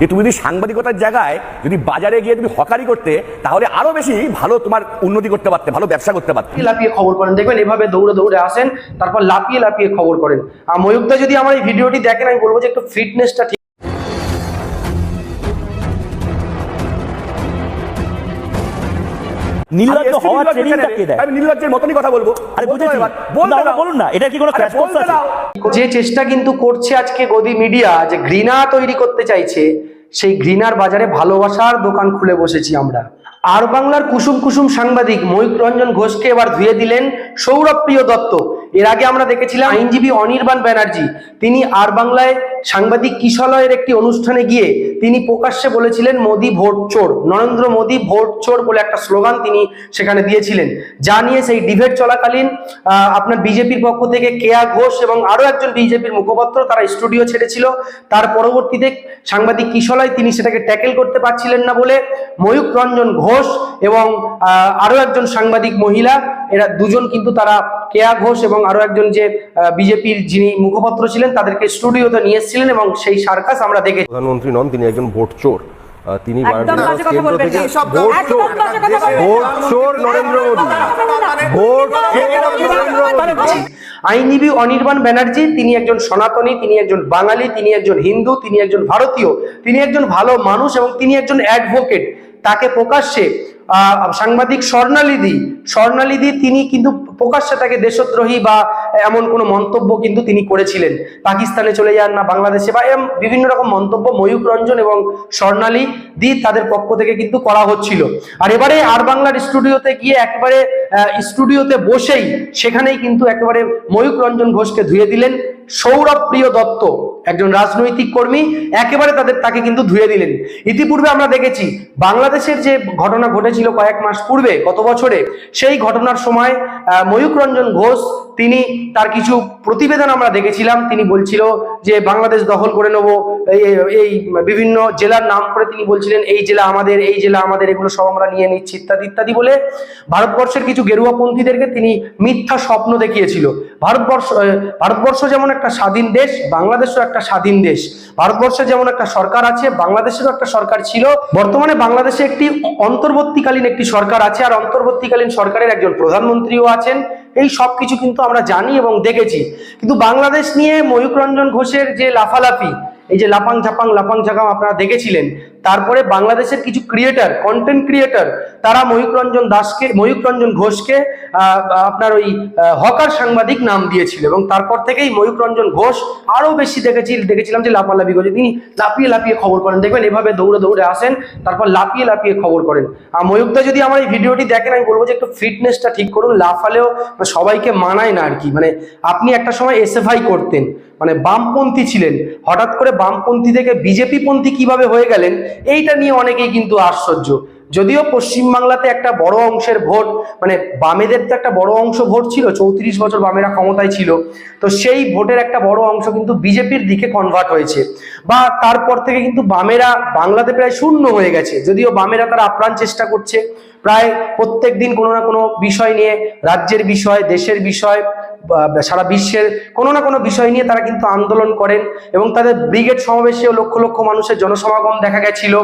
যে তুমি যদি সাংবাদিকতার জায়গায় যদি বাজারে গিয়ে তুমি হকারি করতে, তাহলে আরও বেশি ভালো তোমার উন্নতি করতে পারতে, ভালো ব্যবসা করতে পারতে। লাফিয়ে খবর করেন। দেখবেন এভাবে দৌড়ে দৌড়ে আসেন, তারপর লাপিয়ে লাপিয়ে খবর করেন। আর ময়ূকদা যদি আমার এই ভিডিওটি দেখেন, আমি বলব যে একটু ফিটনেসটা নির্লজ্জ হওয়ার ট্রেনিংটা কে দেয়? আমি নির্লজ্জের মতনই কথা বলব। আরে বুঝেছি। এবার, বলতে না, না, দাও। বলুন না এটা কি কোনো ক্র্যাশ কোর্স আছে যে চেষ্টা কিন্তু করছে আজকে গদি মিডিয়া যে ঘৃণা তৈরি করতে চাইছে সেই ঘৃণার বাজারে ভালোবাসার দোকান খুলে বসেছি আমরা। আর বাংলার কুসুম কুসুম সাংবাদিক ময়ূক রঞ্জন ঘোষকে এবার ধুয়ে দিলেন সৌরভ প্রিয় দত্ত। এর আগে আমরা দেখেছিলাম আইনজীবী অনির্বাণ ব্যানার্জি। তিনি আর বাংলায় সাংবাদিক কিশলয়ের একটি অনুষ্ঠানে গিয়ে তিনি প্রকাশ্যে বলেছিলেন মোদী ভোট চোর। নরেন্দ্র মোদী ভোট চোর বলে একটা স্লোগান তিনি সেখানে দিয়েছিলেন। যা নিয়ে সেই ডিবেট চলাকালীন আপনার বিজেপির পক্ষ থেকে কেয়া ঘোষ এবং আরও একজন বিজেপির মুখপাত্র তারা স্টুডিও ছেড়েছিল। তার পরবর্তীতে সাংবাদিক কিশলয় তিনি সেটাকে ট্যাকেল করতে পারছিলেন না বলে ময়ূক রঞ্জন ঘোষ এবং আহ, আরও একজন সাংবাদিক মহিলা এরা দুজন কিন্তু তারা কেয়া ঘোষ এবং আরও একজন যে বিজেপির যিনি মুখপাত্র ছিলেন তাদেরকে স্টুডিওতে নিয়ে এসেছিলেন এবং সেই সার্কাস আমরা দেখেছি। প্রধানমন্ত্রী নন তিনি একজন ভোট চোর। তিনি আইনজীবী অনির্বাণ ব্যানার্জি তিনি একজন সনাতনী তিনি একজন বাঙালি তিনি একজন হিন্দু তিনি একজন ভারতীয় তিনি একজন ভালো মানুষ এবং তিনি একজন অ্যাডভোকেট তাকে প্রকাশ্যে সাংবাদিক স্বর্ণালিদি স্বর্ণালিদি তিনি কিন্তু প্রকাশ্যে তাকে দেশদ্রোহী বা এমন কোনো মন্তব্য কিন্তু তিনি করেছিলেন। পাকিস্তানে চলে যান না, বাংলাদেশে বা এম বিভিন্ন রকম মন্তব্য ময়ূক রঞ্জন এবং স্বর্ণালী দি তাদের পক্ষ থেকে কিন্তু করা হচ্ছিল। আর এবারে আর বাংলার স্টুডিওতে গিয়ে একবারে স্টুডিওতে বসেই সেখানেই কিন্তু একেবারে ময়ূক রঞ্জন ঘোষকে ধুয়ে দিলেন সৌরভ প্রিয় দত্ত। একজন রাজনৈতিক কর্মী একেবারে তাদের তাকে কিন্তু ধুয়ে দিলেন। ইতিপূর্বে আমরা দেখেছি, বাংলাদেশের যে ঘটনা ঘটেছিল কয়েক মাস পূর্বে, গত বছরে, সেই ঘটনার সময় ময়ূক রঞ্জন ঘোষ, তিনি তার কিছু প্রতিবেদন আমরা দেখেছিলাম। তিনি বলছিল যে, বাংলাদেশ দখল করে নেব। এই বিভিন্ন জেলার নাম করে তিনি বলছিলেন, এই জেলা আমাদের, এই জেলা আমাদের, এগুলো সব আমরা নিয়ে নিচ্ছি, ইত্যাদি ইত্যাদি বলে ভারতবর্ষের কিছু গেরুয়াপন্থীদেরকে তিনি মিথ্যা স্বপ্ন দেখিয়েছিল। ভারতবর্ষ ভারতবর্ষ যেমন একটা স্বাধীন দেশ, বাংলাদেশও একটা স্বাধীন দেশ। ভারতবর্ষে যেমন একটা সরকার আছে, বাংলাদেশেরও একটা সরকার ছিল। বর্তমানে বাংলাদেশে একটি অন্তর্বর্তীকালীন একটি সরকার আছে আর অন্তর্বর্তীকালীন সরকারের একজন প্রধানমন্ত্রীও আছেন। এই সব কিছু কিন্তু আমরা জানি এবং দেখেছি। কিন্তু বাংলাদেশ নিয়ে ময়ূক রঞ্জন ঘোষের যে লাফালাফি, এই যে লাপাং ঝাপাং লাপাং ঝাপাং আপনারা দেখেছিলেন তারপরে বাংলাদেশের কিছু ক্রিয়েটার কন্টেন্ট ক্রিয়েটার তারা ময়ূক রঞ্জন দাসকে ময়ূক রঞ্জন ঘোষকে আপনার ওই হকার সাংবাদিক নাম দিয়েছিল এবং তারপর থেকেই ময়ূক রঞ্জন ঘোষ আরও বেশি দেখেছি, দেখেছিলাম যে লাফালাফি করছে। তিনি লাফিয়ে লাফিয়ে খবর করেন। দেখবেন এভাবে দৌড়ে দৌড়ে আসেন, তারপর লাফিয়ে লাফিয়ে খবর করেন। আর ময়ূকদা যদি আমার এই ভিডিওটি দেখেন, আমি বলব যে একটু ফিটনেসটা ঠিক করুন, লাফালেও সবাইকে মানায় না আর কি। মানে আপনি একটা সময় এসএফআই করতেন। মানে বামপন্থী ছিলেন। হঠাৎ করে বামপন্থী থেকে বিজেপি পন্থী কীভাবে হয়ে গেলেন, এইটা নিয়ে অনেকেই কিন্তু আশ্চর্য। যদিও পশ্চিমবাংলাতে একটা বড় অংশের ভোট মানে বামেদের তো একটা বড় অংশ ভোট ছিল, চৌত্রিশ বছর বামেরা ক্ষমতায় ছিল, তো সেই ভোটের একটা বড় অংশ কিন্তু বিজেপির দিকে কনভার্ট হয়েছে। বা তারপর থেকে কিন্তু বামেরা বাংলাতে প্রায় শূন্য হয়ে গেছে, যদিও বামেরা তারা আপ্রাণ চেষ্টা করছে। প্রায় প্রত্যেক দিন কোনো না কোনো বিষয় নিয়ে, রাজ্যের বিষয়, দেশের বিষয় সারা বিশ্বের কোনো না কোনো বিষয় নিয়ে তারা কিন্তু আন্দোলন করেন এবং তাদের ব্রিগেড সমাবেশেও লক্ষ লক্ষ মানুষের জনসমাগম দেখা গেছিল।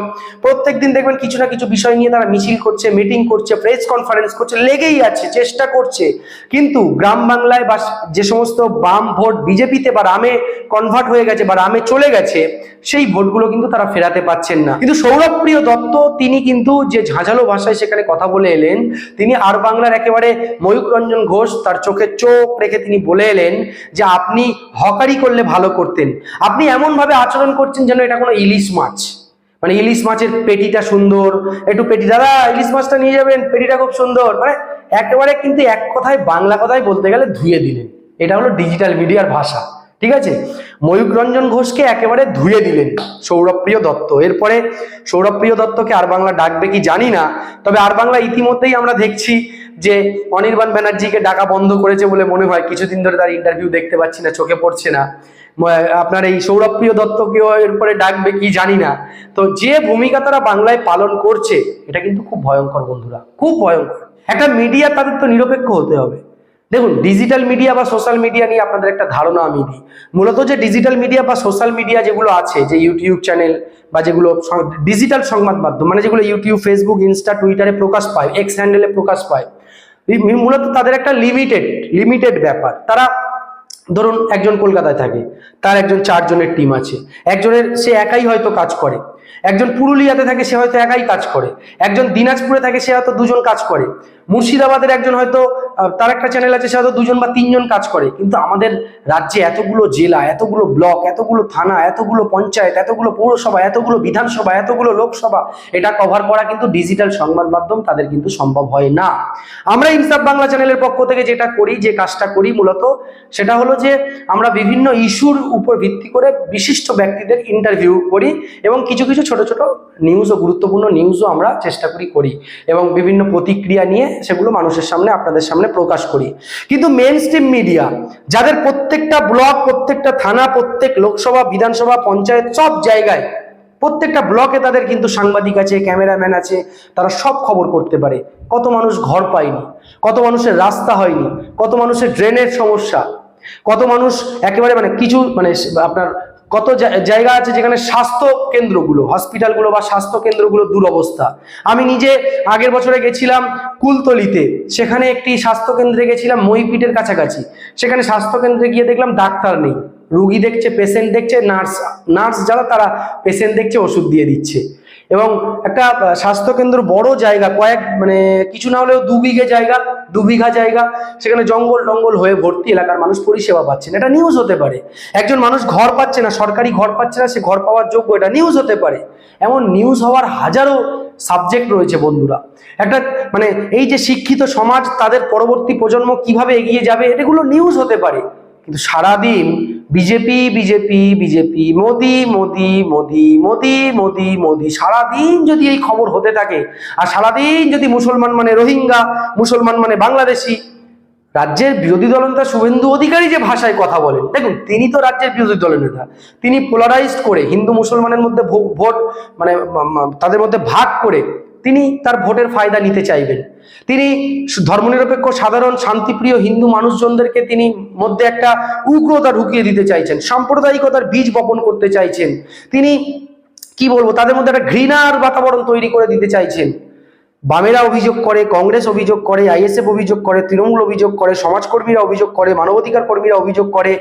প্রত্যেক দিন দেখবেন কিছু না কিছু বিষয় নিয়ে তারা মিছিল করছে মিটিং করছে প্রেস কনফারেন্স করছে, লেগেই আছে, চেষ্টা করছে। কিন্তু গ্রাম বাংলায় বা যে সমস্ত বাম ভোট বিজেপিতে বা রামে কনভার্ট হয়ে গেছে বা রামে চলে গেছে, সেই ভোটগুলো কিন্তু তারা ফেরাতে পাচ্ছেন না। কিন্তু সৌরভপ্রিয় দত্ত, তিনি কিন্তু যে ঝাঁঝালো ভাষায় সেখানে কথা বলে এলেন। তিনি আর বাংলার একেবারে ময়ূক রঞ্জন ঘোষ তার চোখে চোখ রেখে তিনি বলে এলেন যে, আপনি হকারি করলে ভালো করতেন। আপনি এমন ভাবে আচরণ করছেন যেন এটা কোনো ইলিশ মাছ। মানে ইলিশ মাছের পেটিটা সুন্দর। একটু পেটি, দাদা, ইলিশ মাছটা নিয়ে যাবেন, পেটিটা খুব সুন্দর। মানে একেবারে কিন্তু এক কথায়, বাংলা কথায় বলতে গেলে ধুয়ে দিলেন। এটা হলো ডিজিটাল মিডিয়ার ভাষা, ঠিক আছে? ময়ূক রঞ্জন ঘোষকে একেবারে ধুয়ে দিলেন সৌরভপ্রিয় দত্ত। এরপরে সৌরভপ্রিয় দত্তকে আর বাংলা ডাকবে কি জানি না, তবে আর বাংলা ইতিমধ্যেই আমরা দেখছি যে অনির্বাণ ব্যানার্জিকে ডাকা বন্ধ করেছে বলে মনে হয়। কিছুদিন ধরে তার ইন্টারভিউ দেখতে পাচ্ছি না, চোখে পড়ছে না। আপনার এই সৌরভপ্রিয় দত্তকেও এরপরে ডাকবে কি জানি না। তো যে ভূমিকা তারা বাংলায় পালন করছে, এটা কিন্তু খুব ভয়ঙ্কর বন্ধুরা, খুব ভয়ঙ্কর। একটা মিডিয়া তাদের তো নিরপেক্ষ হতে হবে। দেখুন ডিজিটাল মিডিয়া বা সোশ্যাল মিডিয়া নিয়ে আপনাদের একটা ধারণা আমি দিই। মূলত যে ডিজিটাল মিডিয়া বা সোশ্যাল মিডিয়া যেগুলো আছে, যে ইউটিউব চ্যানেল বা যেগুলো ডিজিটাল সংবাদ মাধ্যম মানে যেগুলো ইউটিউব ফেসবুক ইনস্টা টুইটারে প্রকাশ পায় এক্স হ্যান্ডেলে প্রকাশ পায় মূলত তাদের একটা লিমিটেড লিমিটেড ব্যাপার। তারা ধরুন একজন কলকাতায় থাকে, তার একজন চারজনের টিম আছে, একজনের সে একাই হয়তো কাজ করে একজন পুরুলিয়াতে থাকে, সে হয়তো একাই কাজ করে। একজন দিনাজপুরে থাকে, সে হয়তো দুজন কাজ করে। মুর্শিদাবাদের একজন হয়তো তার একটা চ্যানেল আছে, সে হয়তো দুজন বা তিনজন কাজ করে। কিন্তু আমাদের রাজ্যে এতগুলো জেলা, এতগুলো ব্লক, এতগুলো থানা, এতগুলো পঞ্চায়েত, এতগুলো পৌরসভা, এতগুলো বিধানসভা, এতগুলো লোকসভা, এটা কভার করা কিন্তু ডিজিটাল সংবাদ মাধ্যম, তাদের কিন্তু সম্ভব হয় না। আমরা ইনসাফ বাংলা চ্যানেলের পক্ষ থেকে যেটা করি, যে কাজটা করি মূলত, সেটা হলো যে আমরা বিভিন্ন ইস্যুর উপর ভিত্তি করে বিশিষ্ট ব্যক্তিদের ইন্টারভিউ করি এবং কিছু কিছু ছোট ছোট নিউজ ও গুরুত্বপূর্ণ নিউজও আমরা চেষ্টা করি করি এবং বিভিন্ন প্রতিক্রিয়া নিয়ে সেগুলো মানুষের সামনে, আপনাদের সামনে প্রকাশ করি। কিন্তু মেন স্ট্রিম মিডিয়া যাদের প্রত্যেকটা ব্লক প্রত্যেকটা থানা, প্রত্যেক লোকসভা, বিধানসভা, পঞ্চায়েত, সব জায়গায় প্রত্যেকটা ব্লকে তাদের কিন্তু সাংবাদিক আছে ক্যামেরাম্যান আছে, তারা সব খবর করতে পারে। কত মানুষ ঘর পায়নি, কত মানুষের রাস্তা হয়নি, কত মানুষের ড্রেনের সমস্যা, কত মানুষ একেবারে মানে কিছু মানে আপনার কত জায়গা আছে যেখানে স্বাস্থ্য কেন্দ্রগুলো, হসপিটালগুলো বা স্বাস্থ্য কেন্দ্রগুলোর দুরবস্থা। আমি নিজে আগের বছরে গেছিলাম কুলতলিতে, সেখানে একটি স্বাস্থ্য কেন্দ্রে গেছিলাম মইপিটের কাছাকাছি। সেখানে স্বাস্থ্য কেন্দ্রে গিয়ে দেখলাম ডাক্তার নেই। রুগী দেখছে পেশেন্ট দেখছে নার্স নার্স যারা তারা পেশেন্ট দেখছে, ওষুধ দিয়ে দিচ্ছে। এবং একটা স্বাস্থ্যকেন্দ্র বড় জায়গা, কয়েক মানে কিছু না হলেও দু বিঘে জায়গা, দু বিঘা জায়গা, সেখানে জঙ্গল টঙ্গল হয়ে ভর্তি এলাকার মানুষ পরিষেবা পাচ্ছে না। এটা নিউজ হতে পারে। একজন মানুষ ঘর পাচ্ছে না, সরকারি ঘর পাচ্ছে না, সে ঘর পাওয়ার যোগ্য, এটা নিউজ হতে পারে। এমন নিউজ হওয়ার হাজারো সাবজেক্ট রয়েছে বন্ধুরা। একটা মানে এই যে শিক্ষিত সমাজ, তাদের পরবর্তী প্রজন্ম কীভাবে এগিয়ে যাবে, এগুলো নিউজ হতে পারে। কিন্তু সারাদিন BJP BJP BJP, Modi Modi Modi Modi Modi Modi. সারাদিন যদি এই খবর হতে থাকে, আর সারাদিন যদি মুসলমান মানে রোহিঙ্গা, মুসলমান মানে বাংলাদেশি, রাজ্যের বিরোধী দলনেতা শুভেন্দু অধিকারী যে ভাষায় কথা বলেন, দেখুন, তিনি তো রাজ্যের বিরোধী দলের নেতা। তিনি পোলারাইজড করে হিন্দু মুসলমানের মধ্যে ভোট মানে তাদের মধ্যে ভাগ করে তিনি তার ভোটের ফায়দা নিতে চাইবেন। তিনি ধর্মনিরপেক্ষ, সাধারণ, শান্তিপ্রিয় হিন্দু মানুষজনদেরকে তিনি মধ্যে একটা উগ্রতা ঢুকিয়ে দিতে চাইছেন, সাম্প্রদায়িকতার বীজ বপন করতে চাইছেন। তিনি কি বলব, তাদের মধ্যে একটা ঘৃণার বাতাবরণ তৈরি করে দিতে চাইছেন। বামেরা অভিযোগ করে, কংগ্রেস অভিযোগ করে, আইএসএফ অভিযোগ করে, তৃণমূল অভিযোগ করে, সমাজকর্মীরা অভিযোগ করে, মানবাধিকার কর্মীরা অভিযোগ করে,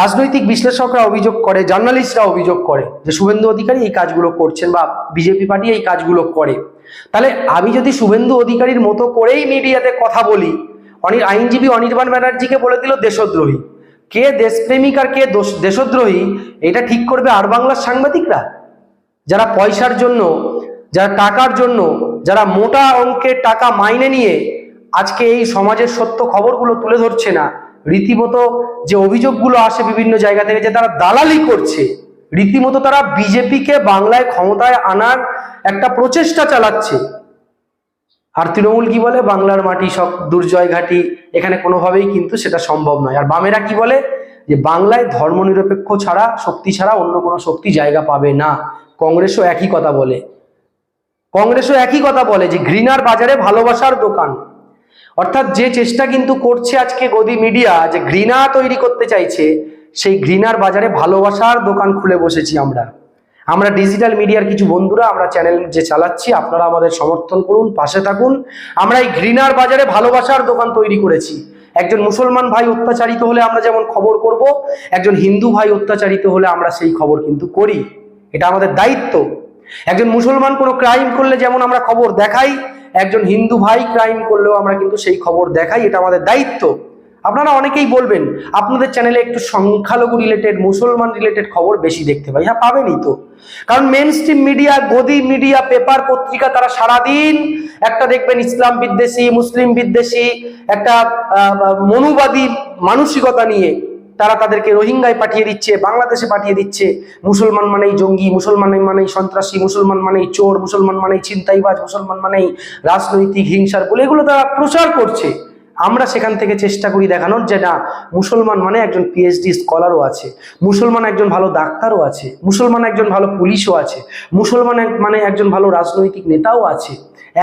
রাজনৈতিক বিশ্লেষকরা অভিযোগ করে, জার্নালিস্টরা অভিযোগ করে যে শুভেন্দু অধিকারী এই কাজগুলো করছেন বা বিজেপি পার্টি এই কাজগুলো করে। তাহলে আমি যদি শুভেন্দু অধিকারীর মতো করেই মিডিয়াতে কথা বলি অনি আইনজীবী অনির্বাণ ব্যানার্জিকে বলে দিল দেশদ্রোহী। কে দেশপ্রেমিক আর কে দেশদ্রোহী, এটা ঠিক করবে আর বাংলার সাংবাদিকরা। যারা পয়সার জন্য, যারা টাকার জন্য, যারা মোটা অঙ্কের টাকা মাইনে নিয়ে আজকে এই সমাজের সত্য খবরগুলো তুলে ধরছে না, রীতিমতো যে অভিযোগগুলো আসে বিভিন্ন জায়গা থেকে যে তারা দালালি করছে, রীতিমতো তারা বিজেপিকে বাংলায় ক্ষমতায় আনার একটা প্রচেষ্টা চালাচ্ছে। আর তৃণমূল কি বলে? বাংলার মাটি সব দুর্জয় ঘাটি, এখানে কোনোভাবেই কিন্তু সেটা সম্ভব নয়। আর বামেরা কি বলে? যে বাংলায় ধর্মনিরপেক্ষ ছাড়া, শক্তি ছাড়া অন্য কোনো শক্তি জায়গা পাবে না। কংগ্রেসও একই কথা বলে। কংগ্রেসও একই কথা বলে যে ঘৃণার বাজারে ভালোবাসার দোকান। অর্থাৎ যে চেষ্টা কিন্তু করছে আজকে গদি মিডিয়া যে ঘৃণা তৈরি করতে চাইছে, সেই ঘৃণার বাজারে ভালোবাসার দোকান খুলে বসেছি আমরা। আমরা ডিজিটাল মিডিয়ার কিছু বন্ধুরা, আমরা চ্যানেল যে চালাচ্ছি, আপনারা আমাদের সমর্থন করুন, পাশে থাকুন। আমরা এই ঘৃণার বাজারে ভালোবাসার দোকান তৈরি করেছি। একজন মুসলমান ভাই অত্যাচারিত হলে আমরা যেমন খবর করব, একজন হিন্দু ভাই অত্যাচারিত হলে আমরা সেই খবর কিন্তু করি। এটা আমাদের দায়িত্ব। একজন মুসলমান কোনো ক্রাইম করলে যেমন আমরা খবর দেখাই, একজন হিন্দু ভাই ক্রাইম করলেও আমরা কিন্তু সেই খবর দেখাই, এটা আমাদের দায়িত্ব। আপনারা অনেকেই বলবেন, আপনাদের চ্যানেলে একটু সংখ্যালঘু রিলেটেড মুসলমান রিলেটেড খবর বেশি দেখতে পাই। হ্যাঁ পাবেনই তো। কারণ মেন স্ট্রিম মিডিয়া গদি মিডিয়া পেপার পত্রিকা তারা সারাদিন একটা দেখবেন ইসলাম বিদ্বেষী, মুসলিম বিদ্বেষী, একটা মনুবাদী মানসিকতা নিয়ে তারা তাদেরকে রোহিঙ্গায় পাঠিয়ে দিচ্ছে, বাংলাদেশে পাঠিয়ে দিচ্ছে। মুসলমান মানেই জঙ্গি, মুসলমান মানেই সন্ত্রাসী, মুসলমান মানেই চোর, মুসলমান মানেই ছিনতাইবাজ, মুসলমান মানেই রাজনৈতিক হিংসার বলে এগুলো তারা প্রচার করছে। আমরা সেখান থেকে চেষ্টা করি দেখানোর যে না, মুসলমান মানে একজন পিএইচডি স্কলারও আছে, মুসলমান একজন ভালো ডাক্তারও আছে, মুসলমান একজন ভালো পুলিশও আছে, মুসলমান মানে একজন ভালো রাজনৈতিক নেতাও আছে।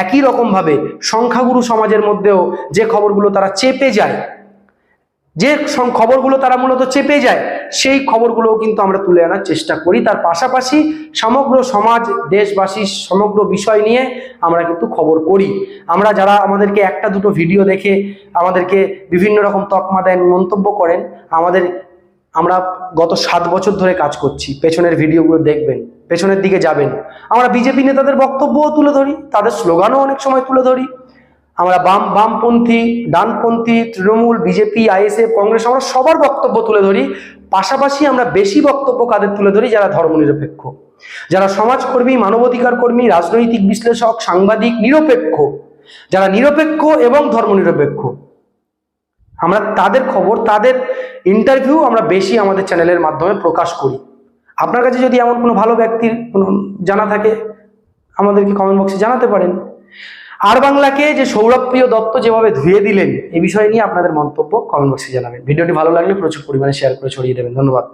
একই রকমভাবে সংখ্যাগুরু সমাজের মধ্যেও যে খবরগুলো তারা চেপে যায়, যে খবরগুলো তারা মূলত চেপে যায় সেই খবরগুলোও কিন্তু আমরা তুলে আনার চেষ্টা করি। তার পাশাপাশি সমগ্র সমাজ, দেশবাসী সমগ্র বিষয় নিয়ে আমরা কিন্তু খবর করি। আমরা যারা আমাদেরকে একটা দুটো ভিডিও দেখে আমাদেরকে বিভিন্ন রকম তকমা দেন, মন্তব্য করেন, আমাদের আমরা গত সাত বছর ধরে কাজ করছি। পেছনের ভিডিওগুলো দেখবেন, পেছনের দিকে যাবেন। আমরা বিজেপি নেতাদের বক্তব্যও তুলে ধরি, তাদের স্লোগানও অনেক সময় তুলে ধরি। আমরা বাম, বামপন্থী, ডানপন্থী, তৃণমূল, বিজেপি, আইএসএফ, কংগ্রেস, আমরা সবার বক্তব্য তুলে ধরি। পাশাপাশি আমরা বেশি বক্তব্য কাদের তুলে ধরি? যারা ধর্মনিরপেক্ষ। যারা সমাজকর্মী মানবাধিকার কর্মী রাজনৈতিক বিশ্লেষক, সাংবাদিক, নিরপেক্ষ। যারা নিরপেক্ষ এবং ধর্মনিরপেক্ষ। আমরা তাদের খবর, তাদের ইন্টারভিউ আমরা বেশি আমাদের চ্যানেলের মাধ্যমে প্রকাশ করি। আপনার কাছে যদি এমন কোনো ভালো ব্যক্তির কোনো জানা থাকে, আমাদেরকে কমেন্ট বক্সে জানাতে পারেন। আর বাংলাকে যে সৌরভপ্রিয় দত্ত যেভাবে ধুয়ে দিলেন, এ বিষয় নিয়ে আপনাদের মন্তব্য কমেন্ট বক্সে জানাবেন। ভিডিওটি ভালো লাগলে প্রচুর পরিমাণে শেয়ার করে ছড়িয়ে দেবেন। ধন্যবাদ।